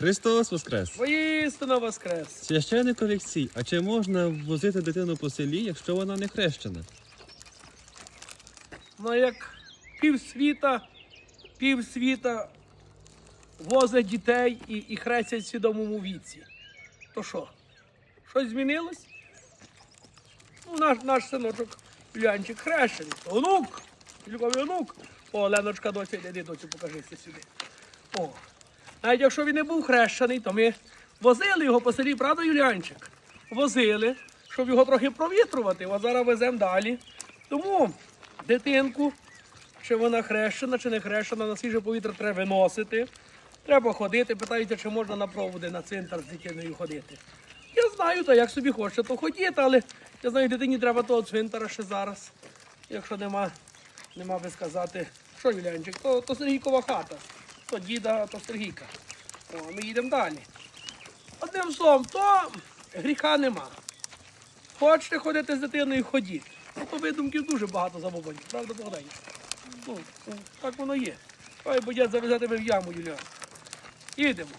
Христос Воскрес! Воістину воскрес. Священник Олексій, а чи можна возити дитину по селі, якщо вона не хрещена? Ну як півсвіта, півсвіта возить дітей і, і хрестять в свідомому віці. То що? Щось змінилось? Ну, наш, наш синочок Юлянчик хрещений. Онук! Юльковий онук. О, Леночка, доця, йди, доцю, покажися сюди. О. Навіть якщо він не був хрещений, то ми возили його по селі, правда, Юлянчик? Возили, щоб його трохи провітрувати, а зараз веземо далі. Тому дитинку, чи вона хрещена, чи не хрещена, на свіже повітря треба виносити. Треба ходити. Питаються, чи можна на проводи на цвинтар з дитиною ходити. Я знаю, то як собі хочете, то ходіть, але я знаю, дитині треба того цвинтара ще зараз. Якщо нема, нема би сказати, що Юлянчик, то, то Сергійкова хата. То діда, то Сергійка. О, ми їдемо далі. Одним словом, то гріха нема. Хочете ходити з дитиною, ходіть. Ну, то видумків дуже багато забобонів, правда, Богдані? Ну, так воно є. Ой, дід завезе тебе в яму, Юліан. Їдемо.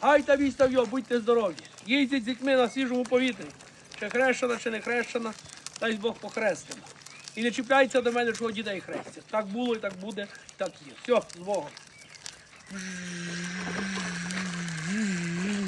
Гайта віста йо, будьте здорові. Їздіть з дітьми на свіжому повітрі. Чи хрещена, чи не хрещена, дай Бог похрестимо. І не чіпляйся до мене, що дітей хрестять. Так було і так буде, і так є. Все, з Богом. Mm-hmm.